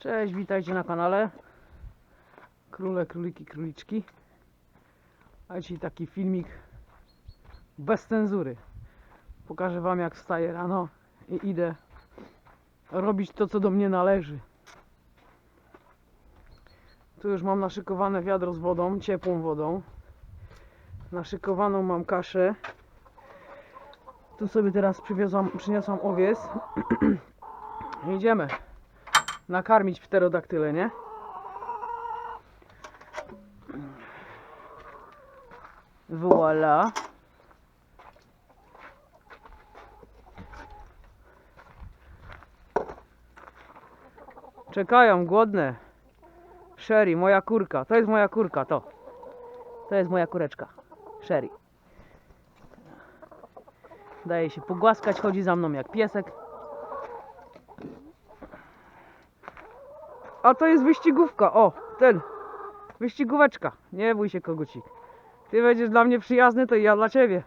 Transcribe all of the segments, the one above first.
Cześć, witajcie na kanale. Króle, króliki, króliczki. A dzisiaj taki filmik bez cenzury. Pokażę wam jak wstaję rano i idę robić to co do mnie należy. Tu już mam naszykowane wiadro z wodą, ciepłą wodą. Naszykowaną mam kaszę. Tu sobie teraz przyniosłam owiec. Idziemy nakarmić pterodaktyle, nie? Voila. Czekają, głodne. Sherry, moja kurka. To jest moja kurka, to. To jest moja kureczka. Sherry. Daje się pogłaskać, chodzi za mną jak piesek. A to jest wyścigówka, o, ten. Wyścigóweczka. Nie bój się, kogucik. Ty będziesz dla mnie przyjazny, to ja dla ciebie.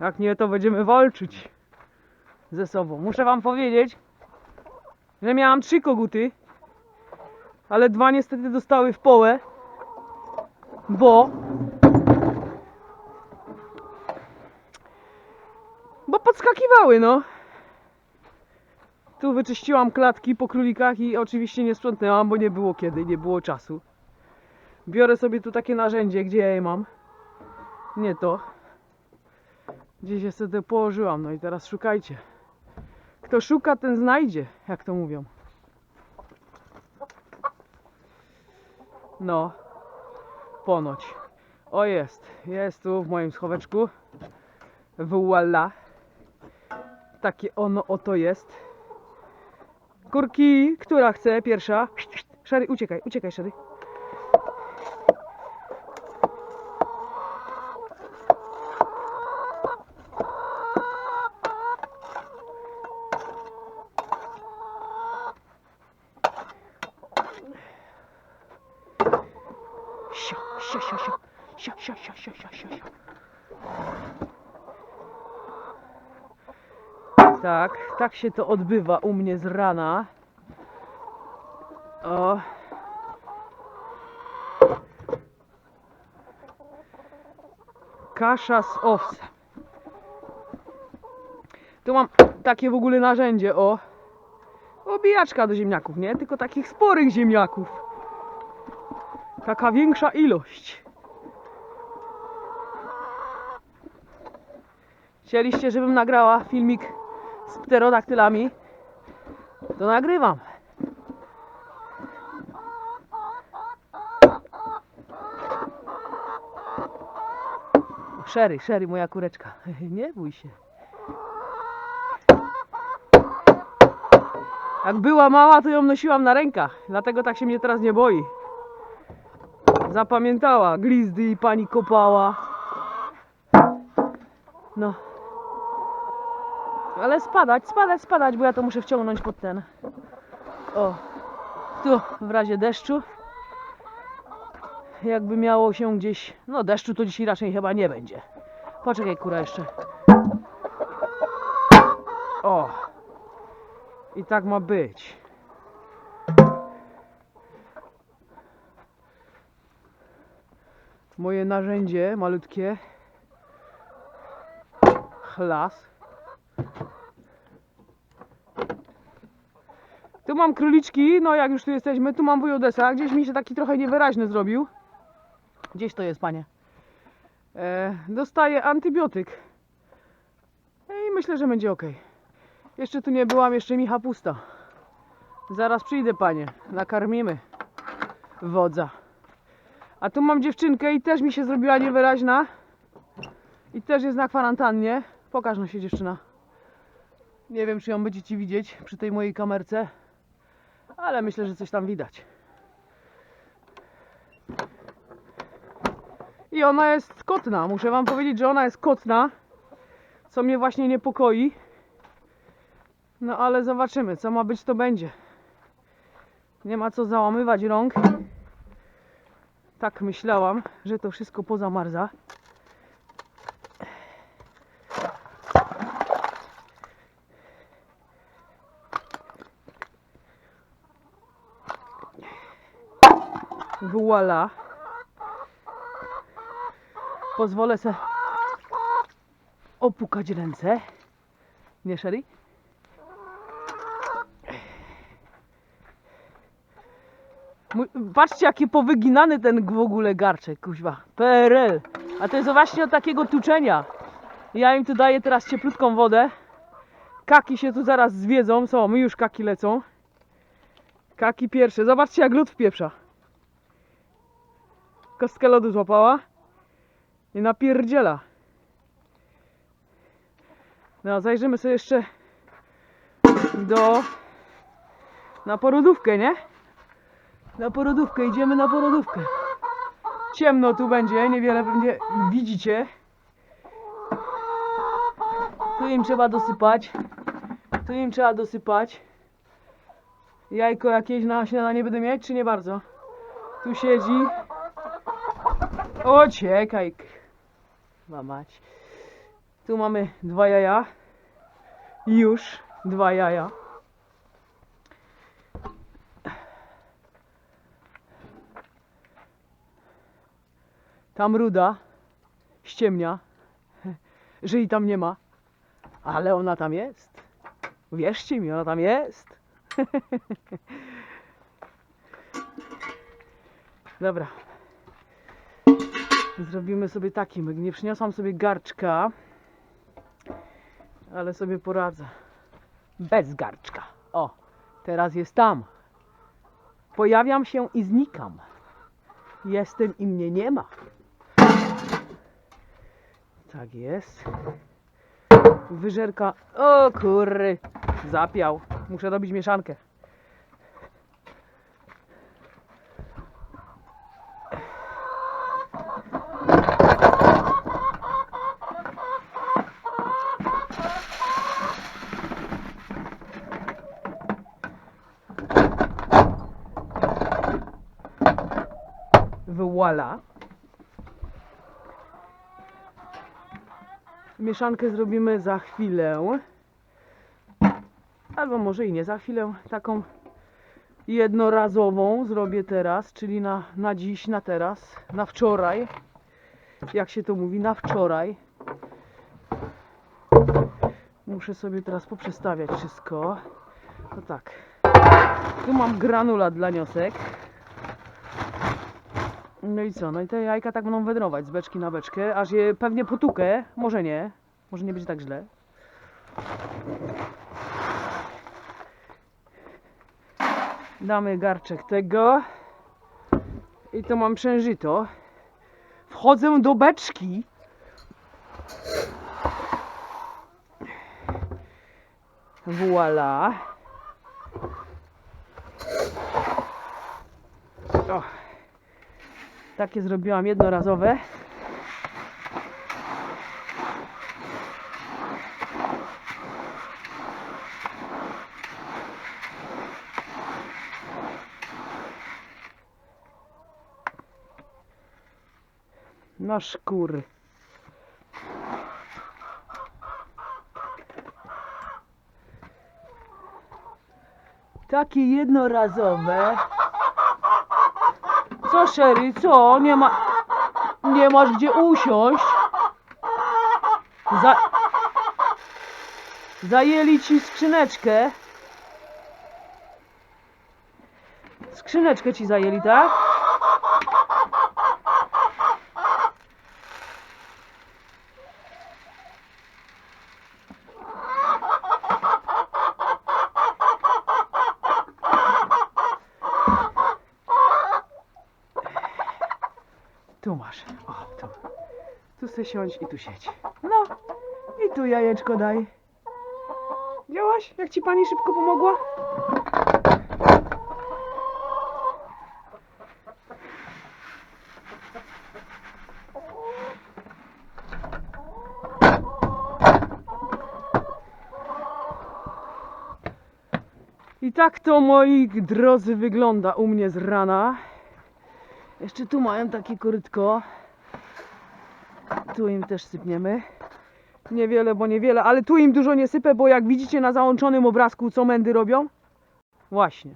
Jak nie, to będziemy walczyć ze sobą. Muszę wam powiedzieć, że miałam trzy koguty, ale dwa niestety dostały w połę, bo bo podskakiwały, no. Tu wyczyściłam klatki po królikach i oczywiście nie sprzątnęłam, bo nie było kiedy, nie było czasu. Biorę sobie tu takie narzędzie, gdzie ja je mam. Nie to. Gdzieś je sobie położyłam, no i teraz szukajcie. Kto szuka, ten znajdzie, jak to mówią. No, ponoć. O jest, jest tu w moim schoweczku. Voila. Takie ono oto jest. Kurki, która chce pierwsza? Szary, uciekaj, uciekaj, Szary. Sio, sio, sio, sio. Sio, sio, sio, sio, sio, sio, sio. Tak, tak się to odbywa u mnie z rana. O. Kasza z owsem. Tu mam takie w ogóle narzędzie, o. Obijaczka do ziemniaków, nie? Tylko takich sporych ziemniaków. Taka większa ilość. Chcieliście, żebym nagrała filmik pterodaktylami? To nagrywam. Sherry, Sherry, moja kureczka. Nie bój się. Jak była mała, to ją nosiłam na rękach. Dlatego tak się mnie teraz nie boi. Zapamiętała glizdy i pani kopała. No. Ale spadać, spadać, spadać, bo ja to muszę wciągnąć pod ten. O. Tu w razie deszczu. Jakby miało się gdzieś. No deszczu to dzisiaj raczej chyba nie będzie. Poczekaj kura jeszcze. O. I tak ma być. Moje narzędzie malutkie. Chlas. Mam króliczki, no jak już tu jesteśmy, tu mam wujodesa, gdzieś mi się taki trochę niewyraźny zrobił. Gdzieś to jest, panie. E, dostaję antybiotyk. I myślę, że będzie ok. Jeszcze tu nie byłam, jeszcze micha pusta. Zaraz przyjdę, panie. Nakarmimy wodza. A tu mam dziewczynkę i też mi się zrobiła niewyraźna. I też jest na kwarantannie. Pokaż no się dziewczyna. Nie wiem, czy ją będziecie widzieć przy tej mojej kamerce. Ale myślę, że coś tam widać. I ona jest kotna. Muszę wam powiedzieć, że ona jest kotna. Co mnie właśnie niepokoi. No ale zobaczymy, co ma być, to będzie. Nie ma co załamywać rąk. Tak myślałam, że to wszystko pozamarza. Voila. Pozwolę se opukać ręce. Nie, Sherry? Patrzcie, jaki powyginany ten w ogóle garczek, kuźwa. PRL. A to jest właśnie od takiego tuczenia. Ja im tu daję teraz cieplutką wodę. Kaki się tu zaraz zwiedzą. Co, my już kaki lecą. Kaki pierwsze. Zobaczcie, jak lód Kostkę lodu złapała. I napierdziela. No, zajrzymy sobie jeszcze do... Na porodówkę, nie? Na porodówkę, idziemy na porodówkę. Ciemno tu będzie, niewiele pewnie widzicie. Tu im trzeba dosypać. Tu im trzeba dosypać. Jajko jakieś na śniadanie będę mieć, czy nie bardzo? Tu siedzi. Ociekaj. Chyba mać. Tu mamy dwa jaja. Już dwa jaja. Tam ruda ściemnia, że jej tam nie ma, ale ona tam jest. Wierzcie mi, ona tam jest. Dobra. Zrobimy sobie taki myk. Nie przyniosłam sobie garczka, ale sobie poradzę. Bez garczka. O, teraz jest tam. Pojawiam się i znikam. Jestem i mnie nie ma. Tak jest. Wyżerka. O kurry. Zapiał. Muszę robić mieszankę. Mieszankę zrobimy za chwilę. Albo może i nie za chwilę. Taką jednorazową zrobię teraz, czyli na, na dziś, na teraz, na wczoraj. Jak się to mówi, na wczoraj. Muszę sobie teraz poprzestawiać wszystko. No tak. Tu mam granulat dla niosek. No i co? No i te jajka tak będą wędrować z beczki na beczkę, aż je pewnie potukę. Może nie. Może nie będzie tak źle. Damy garczek tego. I to mam przężyto. Wchodzę do beczki. Voila. O. Takie zrobiłam jednorazowe. Na szkór. Takie jednorazowe. Co, Sherry, co? Nie ma... Nie masz gdzie usiąść? Za... Zajęli ci skrzyneczkę. Skrzyneczkę ci zajęli, tak? Tu masz. Tu se siądź i tu siedź. No. I tu jajeczko daj. Działaś? Jak ci pani szybko pomogła? I tak to moi drodzy wygląda u mnie z rana. Jeszcze tu mają takie korytko. Tu im też sypniemy. Niewiele, bo niewiele, ale tu im dużo nie sypę, bo jak widzicie na załączonym obrazku, co mędy robią? Właśnie.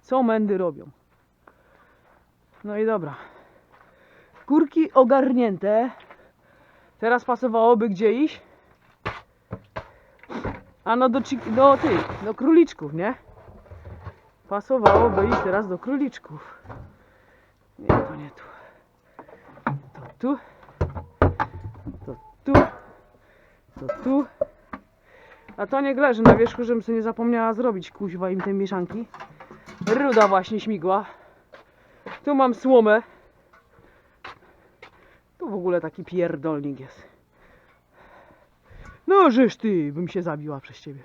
Co mędy robią? No i dobra. Kurki ogarnięte. Teraz pasowałoby gdzie iść? A no do, do tych, do króliczków, nie? Pasowałoby iść teraz do króliczków. Nie, to nie tu. To tu. To tu. To tu. A to niech leży na wierzchu, żebym sobie nie zapomniała zrobić kuźwa im tej mieszanki. Ruda właśnie śmigła. Tu mam słomę. Tu w ogóle taki pierdolnik jest. No żeż ty, bym się zabiła przez ciebie.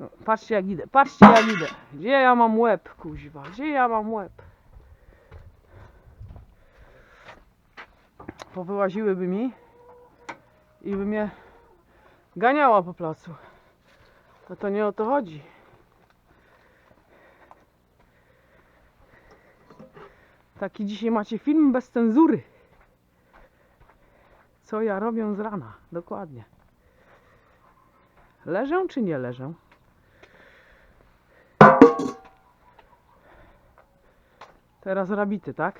No, patrzcie jak idę, patrzcie jak idę. Gdzie ja mam łeb, kuźwa, gdzie ja mam łeb? Powyłaziłyby mi i by mnie ganiała po placu. No to nie o to chodzi. Taki dzisiaj macie film bez cenzury. Co ja robię z rana? Dokładnie. Leżę czy nie leżę? Teraz rabity, tak?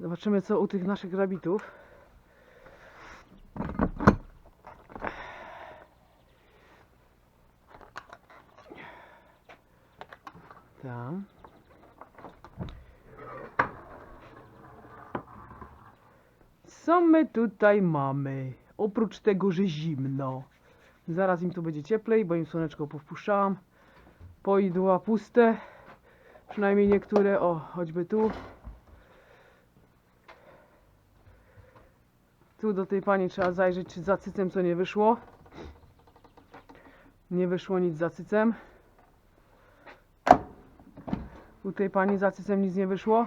Zobaczymy co u tych naszych rabitów. Tam. Co my tutaj mamy? Oprócz tego, że zimno. Zaraz im tu będzie cieplej, bo im słoneczko powpuszczałam. Poidła puste. Przynajmniej niektóre. O, choćby tu. Tu do tej pani trzeba zajrzeć, czy za cycem co nie wyszło. Nie wyszło nic za cycem. U tej pani za cycem nic nie wyszło.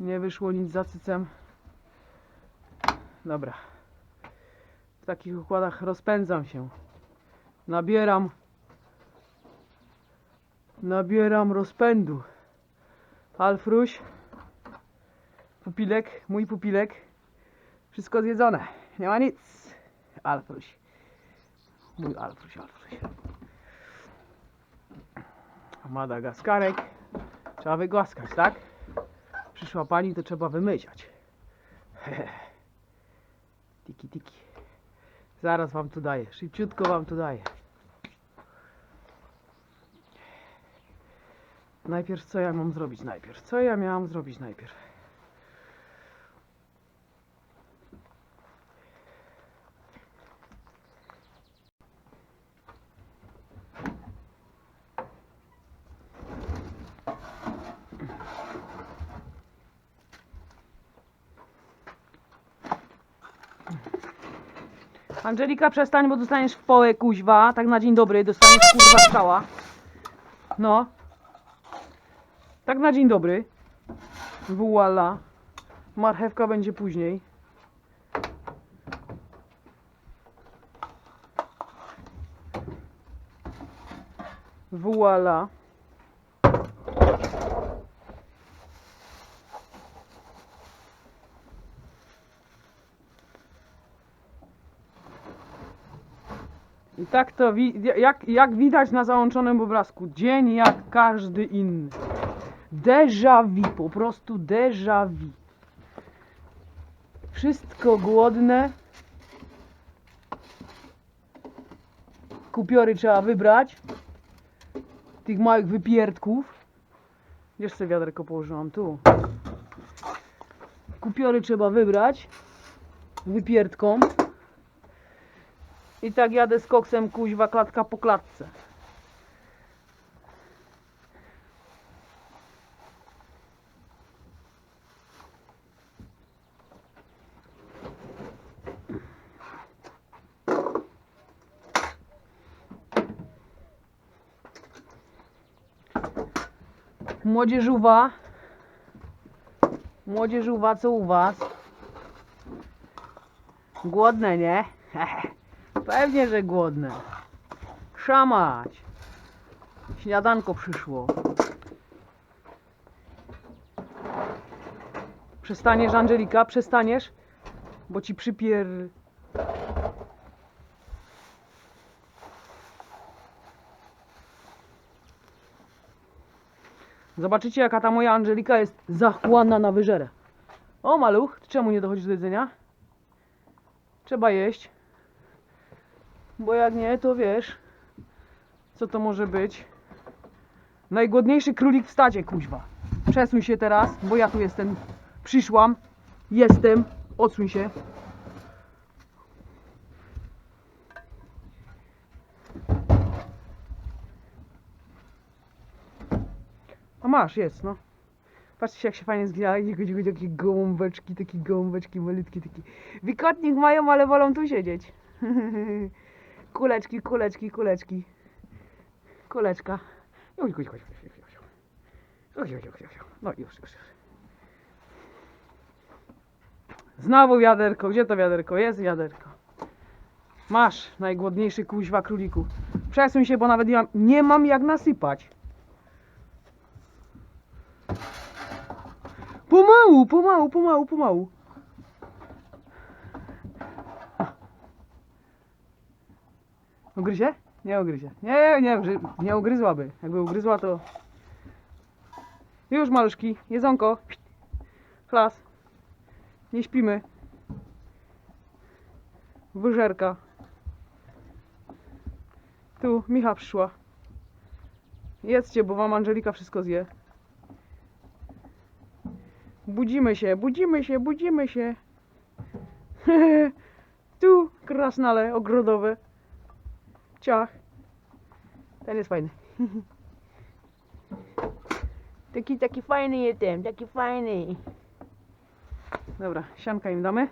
Nie wyszło nic za cycem. Dobra. W takich układach rozpędzam się. Nabieram. Nabieram rozpędu. Alfruś. Pupilek, mój pupilek. Wszystko zjedzone. Nie ma nic. Alfruś. Mój Alfruś, Alfruś. Madagaskarek. Trzeba wygłaskać, tak? Przyszła pani, to trzeba wymyślać. Tiki, tiki. Zaraz wam tu daję. Szybciutko wam tu daję. Najpierw co ja mam zrobić najpierw? Co ja miałam zrobić najpierw? Angelika, przestań, bo dostaniesz w połę kuźwa. Tak na dzień dobry, dostaniesz kurwa strzała. No. Tak na dzień dobry. Voila. Marchewka będzie później. Voila. Tak to wi- jak, jak widać na załączonym obrazku, dzień jak każdy inny. Déjà vu, po prostu déjà vu. Wszystko głodne. Kupiory trzeba wybrać. Tych małych wypierdków. Gdzież sobie wiaderko położyłam? Tu. Kupiory trzeba wybrać. Wypierdką. I tak jadę z koksem kuźwa klatka po klatce. Młodzieżuwa. Młodzieżuwa, co u was? Głodne, nie? Pewnie, że głodne. Szamać. Śniadanko przyszło. Przestaniesz, Angelika? Przestaniesz? Bo ci przypier... Zobaczycie, jaka ta moja Angelika jest zachłanna na wyżerę. O, maluch, czemu nie dochodzisz do jedzenia? Trzeba jeść. Bo jak nie, to wiesz, co to może być. Najgłodniejszy królik w stadzie, kuźwa. Przesuń się teraz, bo ja tu jestem. Przyszłam. Jestem. Odsuń się. A masz, jest, no. Patrzcie jak się fajnie zgina, takie, gołąbeczki, takie gołąbeczki malutkie, takie. Wikotnik mają, ale wolą tu siedzieć. kuleczki, kuleczki, kuleczki. Kuleczka. Oj, oj, oj, oj, oj, oj. No już, już, już. Znowu wiaderko. Gdzie to wiaderko? Jest wiaderko. Masz, najgłodniejszy kuźwa króliku. Przesuń się, bo nawet nie mam, nie mam jak nasypać. Pomału, pomału, pomału, pomału. Ugryzie? Nie ugryzie. Nie, nie, ugry- nie ugryzłaby. Jakby ugryzła, to... Już, maluszki. Jedzonko. Klas. Nie śpimy. Wyżerka. Tu, Micha przyszła. Jedzcie, bo wam Angelika wszystko zje. Budzimy się, budzimy się, budzimy się. tu krasnale ogrodowe. Ciach. Ten jest fajny. taki, taki fajny jestem, taki fajny. Dobra, sianka im damy.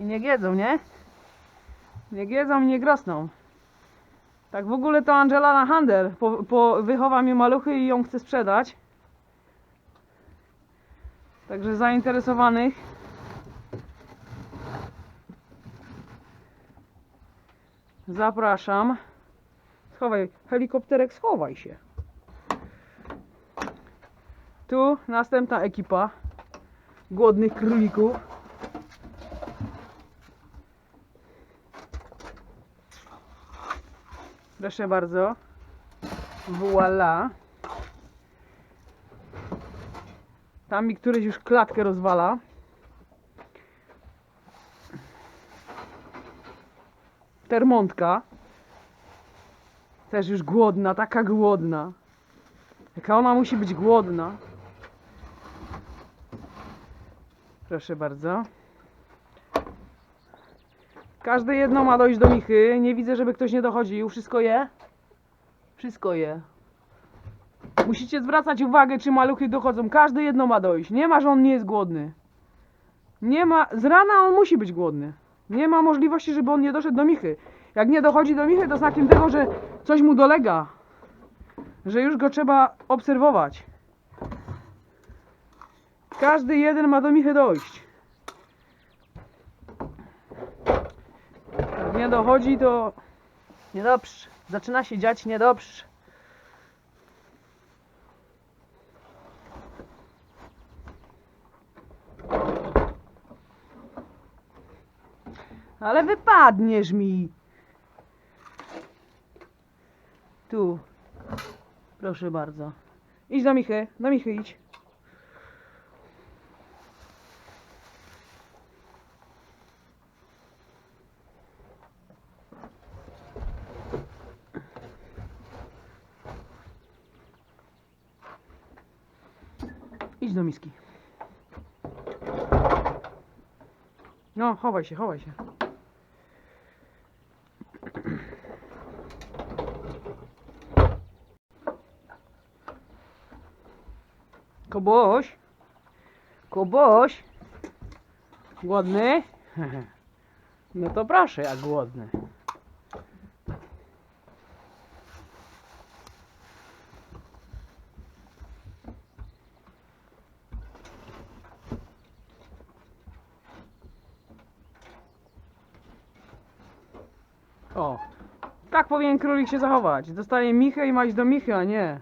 I nie jedzą, nie? Nie jedzą, nie grosną. Tak w ogóle to Angela na handel. Po, po wychowa mi maluchy i ją chce sprzedać. Także zainteresowanych. Zapraszam. Schowaj, helikopterek, schowaj się. Tu następna ekipa głodnych królików. Proszę bardzo. Voila. Tam mi któryś już klatkę rozwala. Termontka. Też już głodna, taka głodna. Jaka ona musi być głodna. Proszę bardzo. Każde jedno ma dojść do Michy. Nie widzę, żeby ktoś nie dochodził. Wszystko je? Wszystko je. Musicie zwracać uwagę, czy maluchy dochodzą. Każde jedno ma dojść. Nie ma, że on nie jest głodny. Nie ma. Z rana on musi być głodny. Nie ma możliwości, żeby on nie doszedł do Michy. Jak nie dochodzi do Michy, to znakiem tego, że coś mu dolega. Że już go trzeba obserwować. Każdy jeden ma do Michy dojść. Jak nie dochodzi, to niedobrze. Zaczyna się dziać niedobrze. Ale wypadniesz mi. Tu. Proszę bardzo. Idź do Michy, do Michy idź. Idź do miski. No, chowaj się, chowaj się. Koboś? Koboś? Głodny? No to proszę, jak głodny. O, tak powinien królik się zachować. Dostaje michę i ma iść do michy, a nie.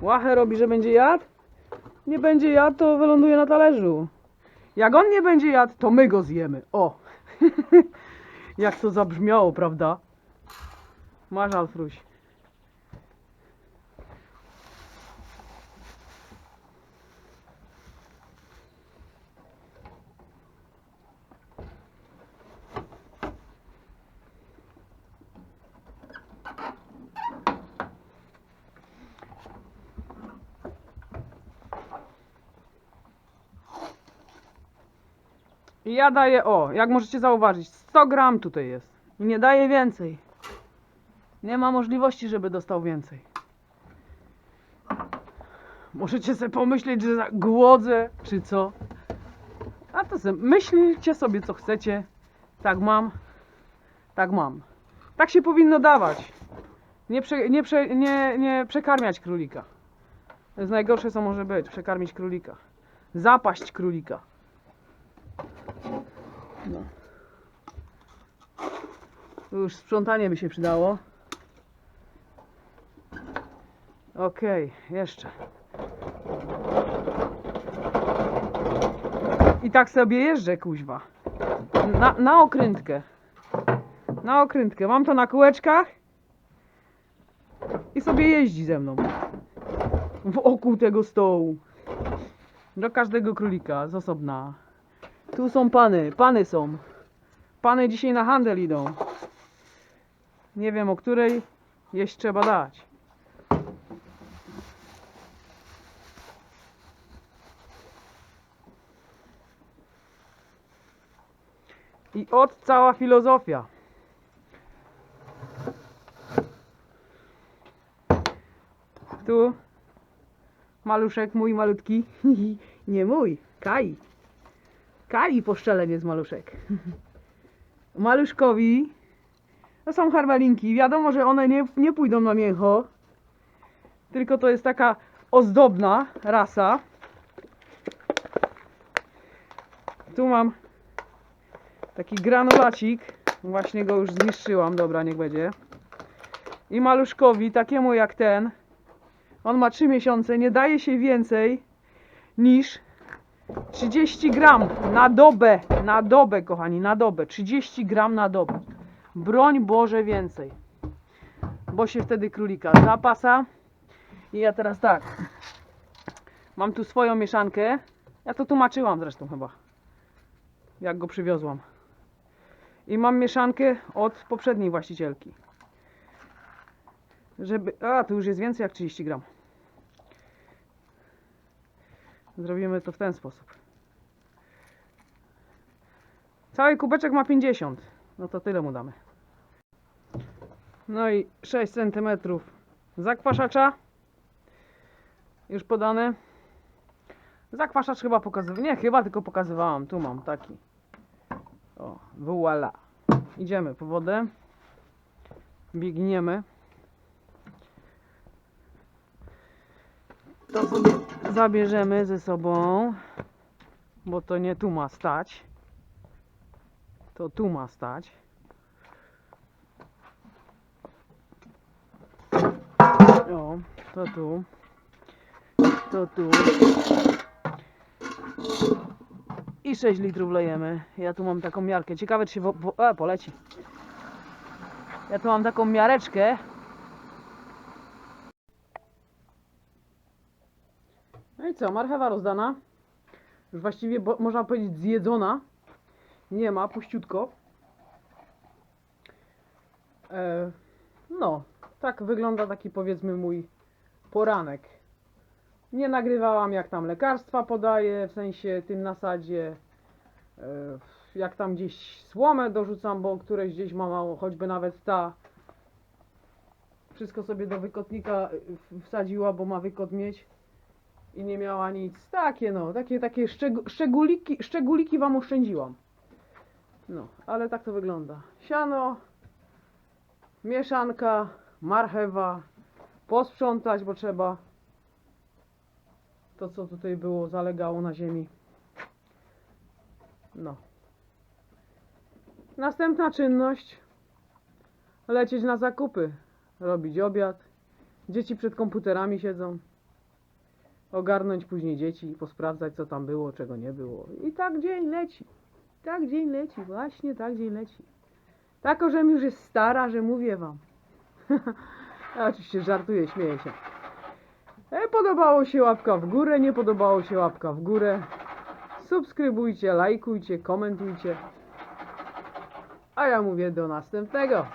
Łachę robi, że będzie jadł. Nie będzie jadł, to wyląduje na talerzu. Jak on nie będzie jadł, to my go zjemy. O! Jak to zabrzmiało, prawda? Masz, Alfruś. Ja daję, o, jak możecie zauważyć, 100 gram tutaj jest. I nie daję więcej. Nie ma możliwości, żeby dostał więcej. Możecie sobie pomyśleć, że głodzę, czy co. A to sobie, myślcie sobie, co chcecie. Tak mam. Tak mam. Tak się powinno dawać. Nie, prze, nie, prze, nie, nie przekarmiać królika. To jest najgorsze, co może być. Przekarmić królika. Zapaść królika. No. Już sprzątanie by się przydało. Okej, jeszcze. I tak sobie jeżdżę, kuźwa. Na, na okrętkę. Na okrętkę. Mam to na kółeczkach. I sobie jeździ ze mną. Wokół tego stołu. Do każdego królika z osobna. Tu są pany. Pany są. Pany dzisiaj na handel idą. Nie wiem o której. Jeść trzeba dać. I od cała filozofia. Tu maluszek mój malutki. Nie mój, Kai. Kai po szczelem jest maluszek. Maluszkowi to są harwalinki. Wiadomo, że one nie, nie pójdą na mięcho. Tylko to jest taka ozdobna rasa. Tu mam taki granulacik. Właśnie go już zniszczyłam. Dobra, niech będzie. I maluszkowi, takiemu jak ten, on ma 3 miesiące, nie daje się więcej niż 30 gram na dobę. Na dobę, kochani, na dobę. 30 gram na dobę. Broń Boże więcej. Bo się wtedy królika zapasa. I ja teraz tak. Mam tu swoją mieszankę. Ja to tłumaczyłam zresztą chyba. Jak go przywiozłam. I mam mieszankę od poprzedniej właścicielki. Żeby. A, tu już jest więcej jak 30 gram. Zrobimy to w ten sposób. Cały kubeczek ma 50. No to tyle mu damy. No i 6 cm zakwaszacza. Już podane. Zakwaszacz chyba pokazywał. Nie, chyba tylko pokazywałam. Tu mam taki. O, voila. Idziemy po wodę. Biegniemy. To sobie zabierzemy ze sobą, bo to nie tu ma stać. To tu ma stać. O, to tu. To tu. I 6 litrów lejemy. Ja tu mam taką miarkę. Ciekawe czy się wo, e, poleci. Ja tu mam taką miareczkę. I co, marchewa rozdana. Już właściwie bo, można powiedzieć zjedzona. Nie ma, puściutko. E, no, tak wygląda taki powiedzmy mój poranek. Nie nagrywałam jak tam lekarstwa podaję, w sensie tym nasadzie. E, jak tam gdzieś słomę dorzucam, bo któreś gdzieś mama, choćby nawet ta. Wszystko sobie do wykotnika y, wsadziła, bo ma wykot mieć i nie miała nic. Takie no, takie, takie szczeg- szczególiki, wam oszczędziłam. No, ale tak to wygląda. Siano, mieszanka, marchewa, posprzątać, bo trzeba. To, co tutaj było, zalegało na ziemi. No. Następna czynność. Lecieć na zakupy. Robić obiad. Dzieci przed komputerami siedzą ogarnąć później dzieci, posprawdzać co tam było, czego nie było. I tak dzień leci. Tak dzień leci, właśnie tak dzień leci. Tako, że już jest stara, że mówię wam. oczywiście żartuję, śmieję się. E, podobało się łapka w górę, nie podobało się łapka w górę. Subskrybujcie, lajkujcie, komentujcie. A ja mówię do następnego.